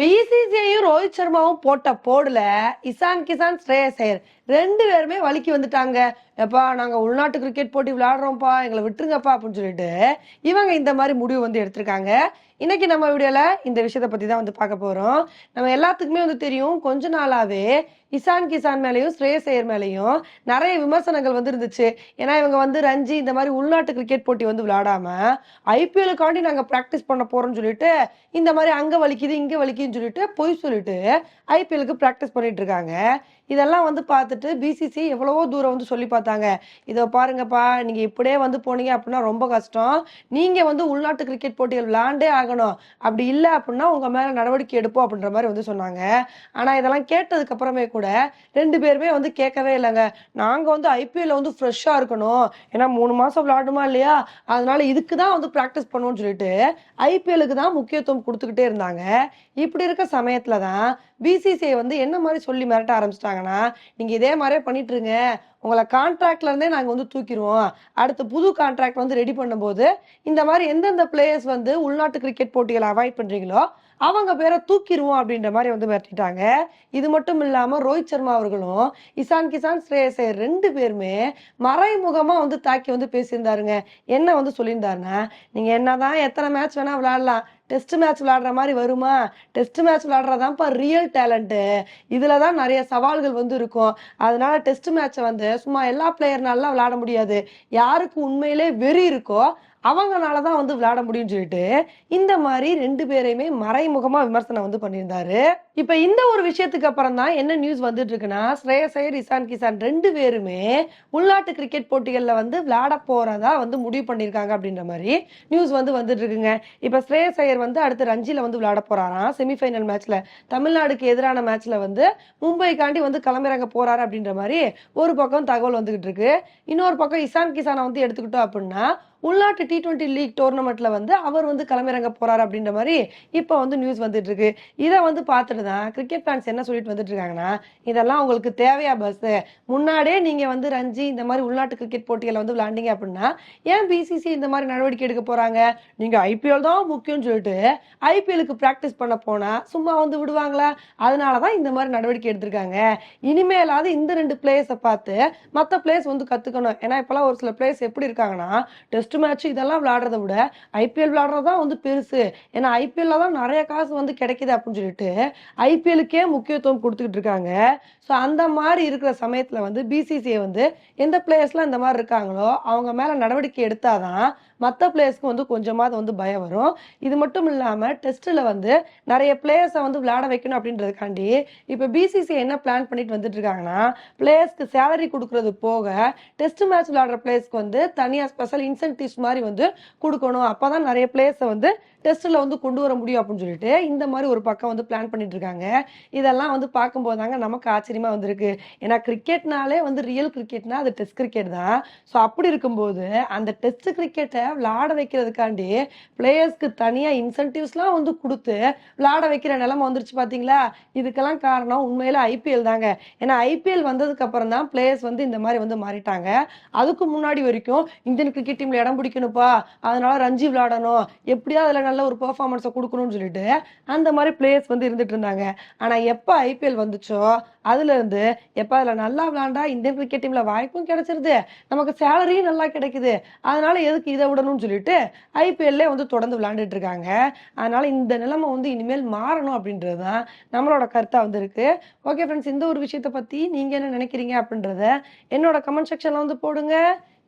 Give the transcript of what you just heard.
பிசிசிஐயும் ரோஹித் சர்மாவும் போட்ட போடுல இசான் கிசான் ஸ்ரேயஸ் ஐயர். ரெண்டு பேருமே வலிக்கு வந்துட்டாங்க. எப்பா நாங்கள் உள்நாட்டு கிரிக்கெட் போட்டி விளையாடுறோம்ப்பா எங்களை விட்டுருங்கப்பா அப்படின்னு சொல்லிட்டு இவங்க இந்த மாதிரி முடிவு வந்து எடுத்திருக்காங்க. இன்னைக்கு நம்ம வீடியோல இந்த விஷயத்த பத்தி தான் வந்து பார்க்க போறோம். நம்ம எல்லாத்துக்குமே வந்து தெரியும் கொஞ்ச நாளாவே இசான் கிசான் மேலேயும் ஸ்ரேயஸ் ஐயர் மேலேயும் நிறைய விமர்சனங்கள் வந்து இருந்துச்சு. ஏன்னா இவங்க வந்து ரஞ்சி இந்த மாதிரி உள்நாட்டு கிரிக்கெட் போட்டி வந்து விளையாடாம ஐபிஎலுக்காண்டி நாங்க பிராக்டிஸ் பண்ண போறோம்னு சொல்லிட்டு இந்த மாதிரி அங்க வலிக்குது இங்க வலிக்குதுன்னு சொல்லிட்டு பொய் சொல்லிட்டு ஐபிஎலுக்கு பிராக்டிஸ் பண்ணிட்டு இருக்காங்க. இதெல்லாம் வந்து பார்த்துட்டு பிசிசி எவ்வளவோ தூரம் வந்து சொல்லி பார்த்தாங்க. இதை பாருங்கப்பா நீங்க இப்படியே வந்து போனீங்க அப்படின்னா ரொம்ப கஷ்டம். நீங்க வந்து உள்நாட்டு கிரிக்கெட் போட்டிகள் விளையாண்டே ஆகணும். அப்படி இல்லை அப்படின்னா உங்கள் மேலே நடவடிக்கை எடுப்போம் அப்படின்ற மாதிரி வந்து சொன்னாங்க. ஆனால் இதெல்லாம் கேட்டதுக்கு அப்புறமே கூட ரெண்டு பேருமே வந்து கேட்கவே இல்லைங்க. நாங்கள் வந்து ஐபிஎல்ல வந்து ஃப்ரெஷ்ஷாக இருக்கணும். ஏன்னா மூணு மாதம் விளையாடுமா இல்லையா? அதனால இதுக்கு தான் வந்து ப்ராக்டிஸ் பண்ணுவோம்னு சொல்லிட்டு ஐபிஎலுக்கு தான் முக்கியத்துவம் கொடுத்துக்கிட்டே இருந்தாங்க. இப்படி இருக்க சமயத்தில் தான் பிசிசிஐ வந்து என்ன மாதிரி சொல்லி மிரட்ட ஆரம்பிச்சிட்டாங்கன்னா நீங்க இதே மாதிரியே பண்ணிட்டு இருங்க உங்களை கான்ட்ராக்ட்ல இருந்தே நாங்க வந்து தூக்கிடுவோம் அடுத்து புது கான்ட்ராக்ட் வந்து ரெடி பண்ணும்போது இந்த மாதிரி எந்தெந்த பிளேயர்ஸ் வந்து உள்நாட்டு கிரிக்கெட் போட்டிகளை அவாய்ட் பண்றீங்களோ அவங்க பேரை தூக்கிடுவோம் அப்படின்ற மாதிரி வந்து மிரட்டிட்டாங்க. இது மட்டும் இல்லாம ரோஹித் சர்மா அவர்களும் இசான் கிசான் ஸ்ரேயஸ் ரெண்டு பேருமே மறைமுகமா வந்து தாக்கி வந்து பேசியிருந்தாருங்க. என்ன வந்து சொல்லியிருந்தாருன்னா நீங்க என்னதான் எத்தனை மேட்ச் வேணா விளையாடலாம். டெஸ்ட் மேட்ச் விளையாடுற மாதிரி வருமா? டெஸ்ட் மேட்ச் விளாடுறதான்ப்பா ரியல் டேலண்ட்டு இதில் தான் நிறைய சவால்கள் வந்து இருக்கும். அதனால டெஸ்ட் மேட்சை வந்து சும்மா எல்லா பிளேயர்னாலாம் விளையாட முடியாது. யாருக்கு உண்மையிலே வெறி இருக்கோ அவங்கனால தான் வந்து விளையாட முடியும்னு சொல்லிட்டு இந்த மாதிரி ரெண்டு பேரையுமே மறைமுகமா விமர்சனம் வந்து பண்ணியிருந்தாரு. இப்ப இந்த ஒரு விஷயத்துக்கு அப்புறம் தான் என்ன நியூஸ் வந்துட்டு இருக்குன்னா ஸ்ரேயஸ் ஐயர் இசான் கிசான் ரெண்டு பேருமே உள்நாட்டு கிரிக்கெட் போட்டிகளில் வந்து விளையாட போறதா வந்து முடிவு பண்ணியிருக்காங்க அப்படின்ற மாதிரி நியூஸ் வந்து வந்துட்டு இருக்குங்க. இப்ப ஸ்ரேயஸ் ஐயர் வந்து அடுத்து ரஞ்சில வந்து விளையாட போறாராம். செமிஃபைனல் மேட்ச்ல தமிழ்நாடுக்கு எதிரான மேட்ச்ல வந்து மும்பைக்காண்டி வந்து களமிறங்க போறாரு அப்படின்ற மாதிரி ஒரு பக்கம் தகவல் வந்துகிட்டு இருக்கு. இன்னொரு பக்கம் இசான் கிசானை வந்து எடுத்துக்கிட்டோம் அப்படின்னா உள்நாட்டு டி டுவெண்ட்டி லீக் டோர்னமெண்ட்ல வந்து அவர் வந்து களமிறங்க போறாரு அப்படின்ற மாதிரி இப்போ வந்து நியூஸ் வந்துட்டு இருக்கு. இதை வந்து பார்த்துட்டு தான் கிரிக்கெட் ஃபேன்ஸ் என்ன சொல்லிட்டு வந்துட்டு இருக்காங்கன்னா இதெல்லாம் உங்களுக்கு தேவையா பஸ் முன்னாடியே நீங்க வந்து ரஞ்சி இந்த மாதிரி உள்நாட்டு கிரிக்கெட் போட்டிகளை வந்து விளாண்டிங்க அப்படின்னா ஏன் பிசிசி இந்த மாதிரி நடவடிக்கை எடுக்க போறாங்க? நீங்க ஐபிஎல் தான் முக்கியம்னு சொல்லிட்டு ஐபிஎலுக்கு பிராக்டிஸ் பண்ண போனா சும்மா வந்து விடுவாங்களா? அதனாலதான் இந்த மாதிரி நடவடிக்கை எடுத்திருக்காங்க. இனிமேலாவது இந்த ரெண்டு பிளேயர்ஸை பார்த்து மற்ற பிளேயர்ஸ் வந்து கத்துக்கணும். ஏன்னா இப்பெல்லாம் ஒரு சில பிளேயர்ஸ் எப்படி இருக்காங்கன்னா டெஸ்ட் டெஸ்ட் மேட்ச் இதெல்லாம் விளையாடுறத விட ஐபிஎல் விளையாடுறதுதான் வந்து பெருசு. ஏன்னா ஐபிஎல்ல தான் நிறைய காசு வந்து கிடைக்குது அப்படின்னு சொல்லிட்டு ஐபிஎலுக்கே முக்கியத்துவம் கொடுத்துக்கிட்டு இருக்காங்க. ஸோ அந்த மாதிரி இருக்கிற சமயத்தில் வந்து பிசிசிஐ வந்து எந்த பிளேயர்ஸ்லாம் இந்த மாதிரி இருக்காங்களோ அவங்க மேலே நடவடிக்கை எடுத்தாதான் மற்ற பிளேயர்ஸ்க்கு வந்து கொஞ்சமாவது வந்து பயம் வரும். இது மட்டும் இல்லாமல் டெஸ்ட்டில் வந்து நிறைய பிளேயர்ஸை வந்து விளையாட வைக்கணும் அப்படின்றதுக்காண்டி இப்போ பிசிசிஐ என்ன பிளான் பண்ணிட்டு வந்துட்டு இருக்காங்கன்னா பிளேயர்ஸ்க்கு சேலரி கொடுக்கறது போக டெஸ்ட் மேட்ச் விளையாடுற பிளேயர்ஸ்க்கு வந்து தனியாக ஸ்பெஷல் இன்சென்டிவ்ஸ் மாதிரி வந்து கொடுக்கணும். அப்பதான் நிறைய பிளேயர்ஸை வந்து டெஸ்ட்டில் வந்து கொண்டு வர முடியும் அப்படின்னு சொல்லிட்டு இந்த மாதிரி ஒரு பக்கம் வந்து பிளான் பண்ணிட்டு இருக்காங்க. இதெல்லாம் வந்து பார்க்கும்போது தாங்க நமக்கு ஆச்சரியமா வந்திருக்கு. ஏன்னா கிரிக்கெட்னாலே வந்து ரியல் கிரிக்கெட்னா அது டெஸ்ட் கிரிக்கெட் தான். ஸோ அப்படி இருக்கும்போது அந்த டெஸ்ட் கிரிக்கெட்டை விளையாட வைக்கிறதுக்காண்டி பிளேயர்ஸ்க்கு தனியாக இன்சென்டிவ்ஸ்லாம் வந்து கொடுத்து விளையாட வைக்கிற நிலமை வந்துருச்சு பார்த்தீங்களா இதுக்கெல்லாம் காரணம் உண்மையில ஐபிஎல் தாங்க. ஏன்னா ஐபிஎல் வந்ததுக்கு அப்புறம் தான் பிளேயர்ஸ் வந்து இந்த மாதிரி வந்து மாறிட்டாங்க. அதுக்கு முன்னாடி வரைக்கும் இந்தியன் கிரிக்கெட் டீம்ல இடம் பிடிக்கணும்ப்பா. அதனால ரஞ்சி விளாடணும் எப்படியா அதுல நல்ல ஒரு பெர்ஃபார்மன்ஸை கொடுக்கணும்னு சொல்லிட்டு அந்த மாதிரி பிளேயர்ஸ் வந்து இருந்துட்டு இருந்தாங்க. ஆனா எப்போ ஐபிஎல் வந்துச்சோ அதுல இருந்து எப்ப அதுல நல்லா விளையாண்டா இந்தியன் கிரிக்கெட் டீம்ல வாய்ப்பும் கிடைச்சிருது. நமக்கு சேலரியும் நல்லா கிடைக்குது. அதனால எதுக்கு இதை விடணும்னு சொல்லிட்டு ஐபிஎல்லே வந்து தொடர்ந்து விளையாண்டுட்டு இருக்காங்க. அதனால இந்த நிலைமை வந்து இனிமேல் மாறணும் அப்படின்றது தான் நம்மளோட கருத்தா வந்து இருக்கு. ஓகே ஃப்ரெண்ட்ஸ் இந்த ஒரு விஷயத்தை பத்தி நீங்க என்ன நினைக்கிறீங்க அப்படின்றத என்னோட கமெண்ட் செக்ஷன்ல வந்து போடுங்க.